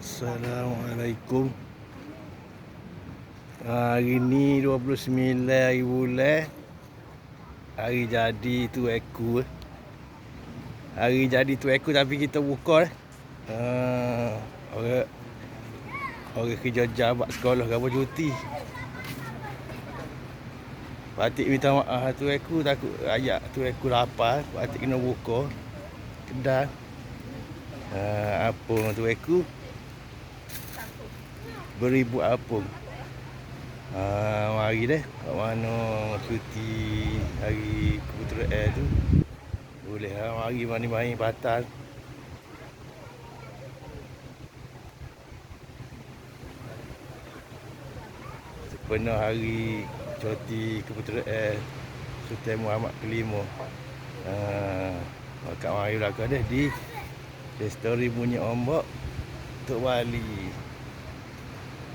Assalamualaikum Hari ni 29 hari bulan Hari jadi tu aku eh. Hari jadi tu aku tapi kita buka eh. Uh, orang orang kerja jabat sekolah ke apa cuti. Patik minta maaf tu aku takut ayat tu aku lapar, patik kena buka kedai. Uh, apa tu aku? Beribu apung. Ah, mari deh. Kat mana cuti hari kebetulan tu. Boleh lah mari mani-mani patah. Sepenuh hari cuti kebetulan eh Sultan Muhammad kelima. Ah, kat mari belakang deh di Story bunyi ombak Tok Bali.